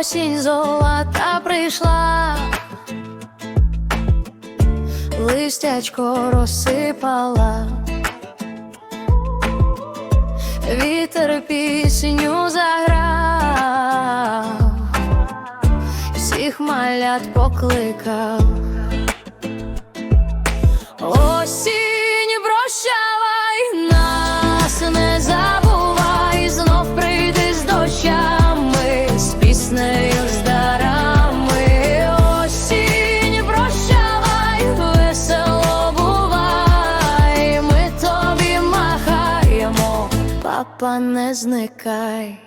осінь золота прийшла, листячко розсипала, вітер пісню заграв, всіх малят покликав. Осінь прощай. Папа, не зникай.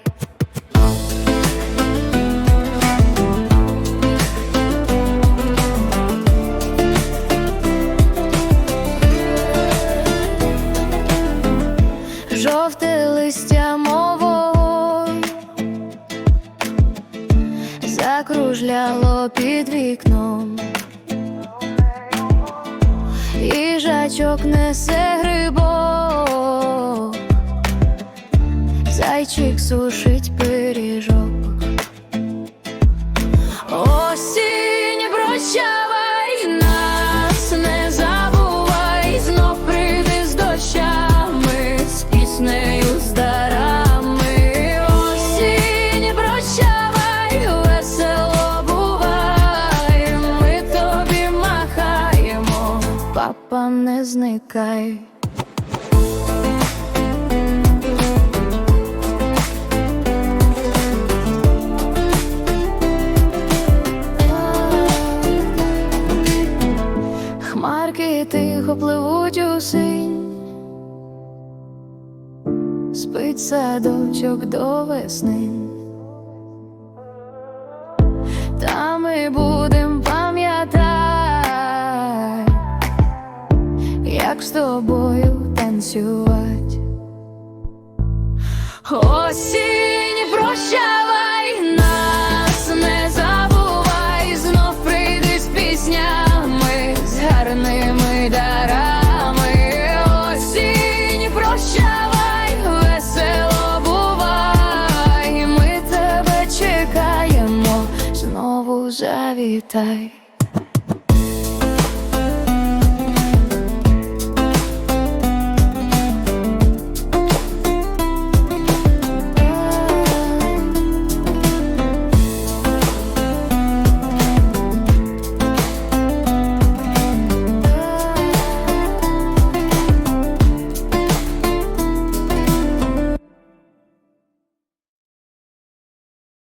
жовте листя мовою закружляло під вікном, їжачок несе грибок, зайчик сушить пиріжок. Осінь прощавай, нас не забувай, знов прийди з дощами, з піснею, з. Осінь прощавай, весело бувай, ми тобі махаємо, папа, не зникай. Спить садочок до весни. Та ми будем пам'ятати, як з тобою танцювати. Осінь прощавай, завітай.